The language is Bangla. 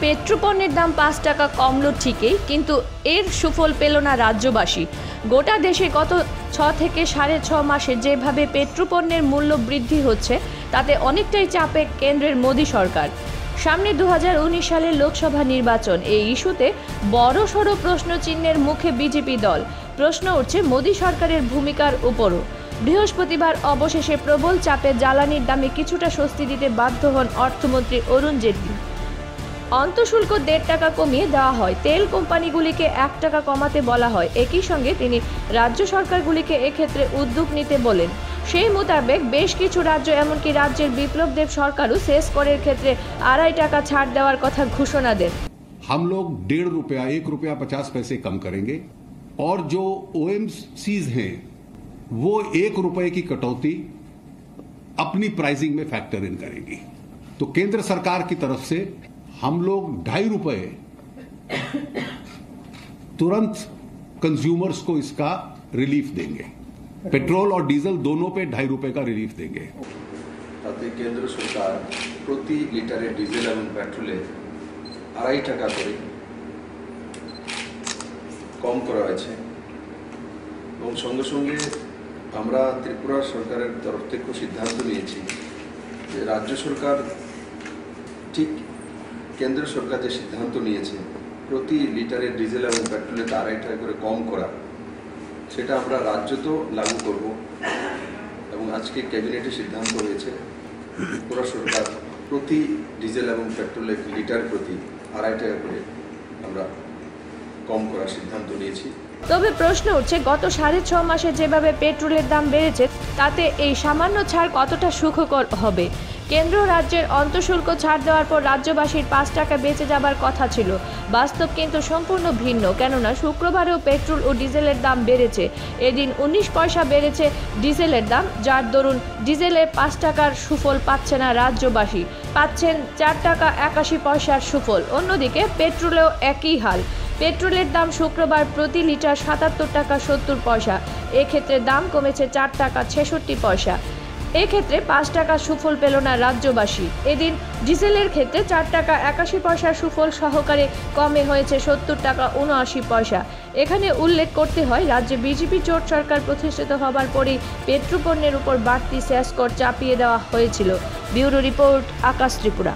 পেট্রোপণ্যের দাম পাঁচ টাকা কমলো ঠিকই, কিন্তু এর সুফল পেল না রাজ্যবাসী। গোটা দেশে গত ছ থেকে সাড়ে ছ মাসে যেভাবে পেট্রোপণ্যের মূল্য বৃদ্ধি হচ্ছে, তাতে অনেকটাই চাপে কেন্দ্রের মোদী সরকার। সামনে দু হাজার উনিশ সালের লোকসভা নির্বাচন, এই ইস্যুতে বড় সড়ো প্রশ্নচিহ্নের মুখে বিজেপি দল। প্রশ্ন উঠছে মোদী সরকারের ভূমিকার উপরও। বৃহস্পতিবার অবশেষে প্রবল চাপে জ্বালানির দামে কিছুটা স্বস্তি দিতে বাধ্য হন অর্থমন্ত্রী অরুণ জেটলি। অন্তঃশুল্ক দেড় টাকা কমিয়ে দেওয়া হয় তেল কোম্পানিগুলিকে এক টাকা কমাতে বলা হয় একই সঙ্গে তিনি রাজ্য সরকারগুলিকে এক্ষেত্রে উদ্যোগ নিতে বলেন সেই মোতাবেক বেশ কিছু রাজ্য এমনকি রাজ্যের বিপ্লব দেব সরকারও সেচ করের ক্ষেত্রে আড়াই টাকা ছাড় দেওয়ার কথা ঘোষণা দেন हम लोग डेढ़ रुपया एक रुपया पचास पैसे कम करेंगे और जो ओएमसीज हैं वो एक रुपए की कटौती अपनी प्राइसिंग में फैक्टर इन करेंगी तो केंद्र सरकार की तरफ से हम लोग ढाई रुपए तुरंत कंज्यूमर्स को इसका रिलीफ देंगे पेट्रोल और डीजल दोनों पे ढाई रुपए का रिलीफ देंगे তাতে কেন্দ্র সরকার প্রতি লিটারে ডিজেল এবং পেট্রোলে আড়াই টাকা করে কম করা হয়েছে এবং সঙ্গে সঙ্গে আমরা ত্রিপুরা সরকারের তরফ থেকেও সিদ্ধান্ত নিয়েছি যে রাজ্য সরকার ঠিক কেন্দ্র সরকার যে সিদ্ধান্ত নিয়েছে, প্রতি লিটারের ডিজেল এবং পেট্রোলের আড়াই টাকা করে কম করা, সেটা আমরা রাজ্য তো লাগু করব। এবং আজকে ক্যাবিনেটে সিদ্ধান্ত হয়েছে ত্রিপুরা সরকার প্রতি ডিজেল এবং পেট্রোলের লিটার প্রতি আড়াই টাকা করে আমরা কম করার সিদ্ধান্ত নিয়েছি। তবে প্রশ্ন উঠছে, গত সাড়ে ছ মাসে যেভাবে পেট্রোলের দাম বেড়েছে, তাতে এই সামান্য ছাড় কতটা সুখকর হবে? কেন্দ্র রাজ্যের অন্তঃশুল্ক ছাড় দেওয়ার পর রাজ্যবাসীর পাঁচ টাকা বেঁচে যাবার কথা ছিল। বাস্তব কিন্তু সম্পূর্ণ ভিন্ন, কেননা শুক্রবারেও পেট্রোল ও ডিজেলের দাম বেড়েছে। এদিন উনিশ পয়সা বেড়েছে ডিজেলের দাম, যার দরুন ডিজেলের পাঁচ টাকার সুফল পাচ্ছে না রাজ্যবাসী। পাচ্ছেন চার টাকা একাশি পয়সার সুফল, অন্যদিকে পেট্রোলেও একই হাল। পেট্রোলের দাম শুক্রবার প্রতি লিটার সাতাত্তর টাকা সত্তর পয়সা। এক্ষেত্রে দাম কমেছে চার টাকা ছেষট্টি পয়সা। এক্ষেত্রে পাঁচ টাকা সুফল পেল না রাজ্যবাসী। এদিন ডিজেলের ক্ষেত্রে চার টাকা একাশি পয়সা সুফল সহকারে কমে হয়েছে সত্তর টাকা উনআশি পয়সা। এখানে উল্লেখ করতে হয়, রাজ্যে বিজেপি জোট সরকার প্রতিষ্ঠিত হবার পরেই পেট্রোপণ্যের উপর বাড়তি স্যাস কর চাপিয়ে দেওয়া হয়েছিল। Bureau report Akash Tripura.